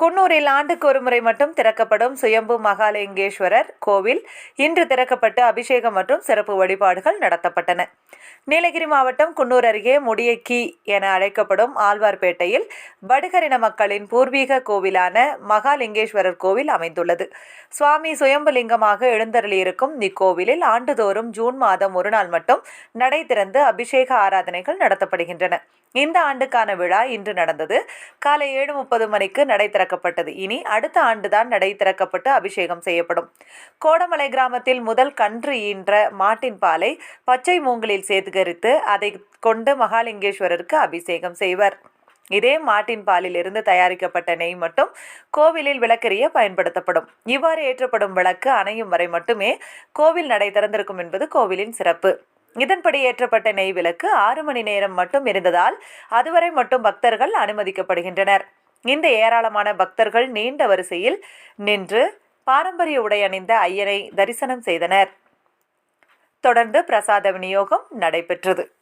குன்னூரில் ஆண்டுக்கு ஒரு முறை மட்டும் திறக்கப்படும் சுயம்பு மகாலிங்கேஸ்வரர் கோவில். இன்று திறக்கப்பட்டு அபிஷேகம் மற்றும் சிறப்பு வழிபாடுகள் நடத்தப்பட்டன. நீலகிரி மாவட்டம் குன்னூர் அருகே முடியக்கி என அழைக்கப்படும் ஆழ்வார்பேட்டையில் வடுகரின மக்களின் பூர்வீக கோவிலான மகாலிங்கேஸ்வரர் கோவில் அமைந்துள்ளது. சுவாமி சுயம்புலிங்கமாக எழுந்தருளியிருக்கும் இக்கோவிலில் ஆண்டுதோறும் ஜூன் மாதம் ஒரு நாள் மட்டும் நடை திறந்து அபிஷேக ஆராதனைகள் நடத்தப்படுகின்றன. இந்த ஆண்டுக்கான விழா இன்று நடந்தது. காலை ஏழு முப்பது மணிக்கு நடை திறக்க திறக்கப்பட்டது. இனி அடுத்த ஆண்டுதான் நடை திறக்கப்பட்டு அபிஷேகம் செய்யப்படும். கோடமலை கிராமத்தில் முதல் கன்று ஈன்ற மாட்டின் பாலை பச்சை மூங்கிலில் சேகரித்து அதை கொண்டு மகாலிங்கேஸ்வரருக்கு அபிஷேகம் செய்வர். இதே மாட்டின் பாலில் இருந்து தயாரிக்கப்பட்ட நெய் மட்டும் கோவிலில் விளக்கெரிய பயன்படுத்தப்படும். இவ்வாறு ஏற்றப்படும் விளக்கு அணையும் வரை மட்டுமே கோவில் நடை திறந்திருக்கும் என்பது கோவிலின் சிறப்பு. இதன்படி ஏற்றப்பட்ட நெய் விளக்கு ஆறு மணி நேரம் மட்டும் இருந்ததால் அதுவரை மட்டும் பக்தர்கள் அனுமதிக்கப்படுகின்றனர். இந்த ஏராளமான பக்தர்கள் நீண்ட வரிசையில் நின்று பாரம்பரிய உடை அணிந்த ஐயனை தரிசனம் செய்தனர். தொடர்ந்து பிரசாத விநியோகம் நடைபெற்றது.